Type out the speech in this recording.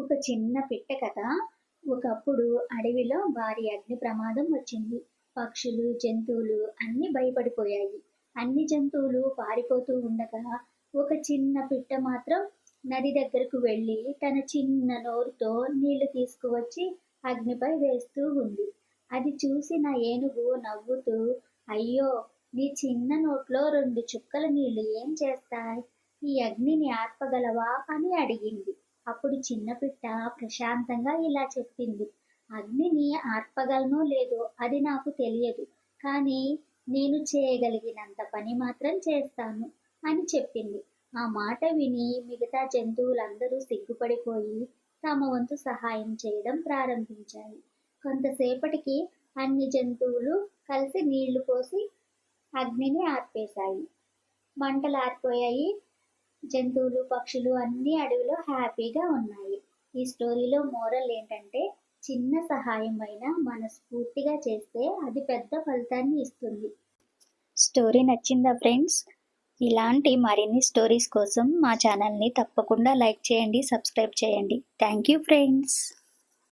ఒక చిన్న పిట్ట కథ. ఒకప్పుడు అడవిలో భారీ అగ్ని ప్రమాదం వచ్చింది. పక్షులు జంతువులు అన్ని భయపడిపోయాయి. అన్ని జంతువులు పారిపోతూ ఉండగా ఒక చిన్న పిట్ట మాత్రం నది దగ్గరకు వెళ్ళి తన చిన్న నోరుతో నీళ్ళు తీసుకువచ్చి అగ్నిపై వేస్తూ ఉంది. అది చూసిన ఏనుగు నవ్వుతూ అయ్యో నీ చిన్న నోట్లో రెండు చుక్కల నీళ్ళు ఏం చేస్తాయి? ఈ అగ్నిని ఆర్పగలవా? అని అడిగింది. అప్పుడు చిన్న పిట్ట ప్రశాంతంగా ఇలా చెప్పింది. అగ్నిని ఆర్పగలనో లేదో అది నాకు తెలియదు. కానీ నేను చేయగలిగినంత పని మాత్రం చేస్తాను అని చెప్పింది. ఆ మాట విని మిగతా జంతువులందరూ సిగ్గుపడిపోయి తమ వంతు సహాయం చేయడం ప్రారంభించాయి. కొంతసేపటికి అన్ని జంతువులు కలిసి నీళ్ళు పోసి అగ్నిని ఆర్పేశాయి. మంటలు ఆరిపోయాయి జంతువులు పక్షులు అన్ని అడవిలో హ్యాపీగా ఉన్నాయి. ఈ స్టోరీలో మోరల్ ఏంటంటే చిన్న సహాయం అయినా మనస్ఫూర్తిగా చేస్తే అది పెద్ద ఫలితాన్ని ఇస్తుంది. స్టోరీ నచ్చిందా ఫ్రెండ్స్? ఇలాంటి మరిన్ని స్టోరీస్ కోసం మా ఛానల్ని తప్పకుండా లైక్ చేయండి సబ్స్క్రైబ్ చేయండి. Thank you friends.